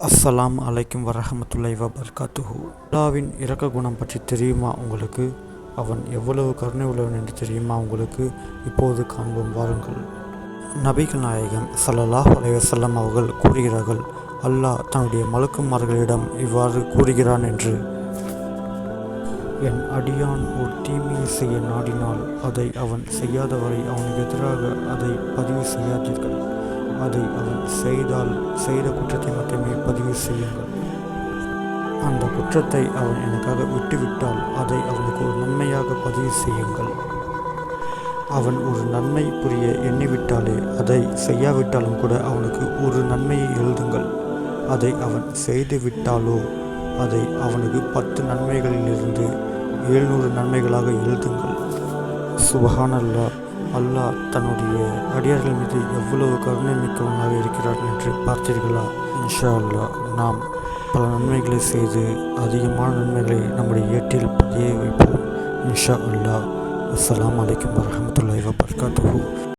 அஸ்ஸலாம் அலைக்கும் வரஹமத்துல்லாய் வபர்காத்துஹு. அல்லாவின் இரக்க குணம் பற்றி தெரியுமா உங்களுக்கு? அவன் எவ்வளவு கருணை உள்ளவன் என்று தெரியுமா உங்களுக்கு? இப்போது காண்போம் வாருங்கள். நபிகள் நாயகம் ஸல்லல்லாஹு அலைவசல்லம் அவர்கள் கூறுகிறார்கள் அல்லாஹ் தன்னுடைய மலக்குமார்களிடம் இவ்வாறு கூறுகிறான் என்று என் அடியான் ஒரு தீமையை செய்ய நாடினால் அதை அவன் செய்யாதவரை அவனுக்கு எதிராக அதை பதிவு செய்யாதீர்கள். அதை அவன் செய்தால் செய்த குற்றத்தை மட்டுமே பதிவு செய்யுங்கள். அந்த குற்றத்தை அவன் எனக்காக விட்டுவிட்டால் அதை அவனுக்கு ஒரு நன்மையாக பதிவு செய்யுங்கள். அவன் ஒரு நன்மை புரிய எண்ணிவிட்டாலே அதை செய்யாவிட்டாலும் கூட அவனுக்கு ஒரு நன்மையை எழுதுங்கள். அதை அவன் செய்துவிட்டாலோ அதை அவனுக்கு பத்து நன்மைகளிலிருந்து எழுநூறு நன்மைகளாக எழுதுங்கள். சுபஹானல்லா அல்லாஹ் தன்னுடைய அடியார்கள் மீது எவ்வளவு கருணை மிக்கவனாக இருக்கிறார் என்று பார்த்தீர்களா? இன்ஷா அல்லாஹ் நாம் பல நன்மைகளை செய்து அதிகமான நன்மைகளை நம்முடைய ஏட்டில் பதிய வைப்போம். இன்ஷா அல்லாஹ் அஸ்லாம் வலைக்கம் வரஹமத்துல்லாஹி வபர்காத்துஹு.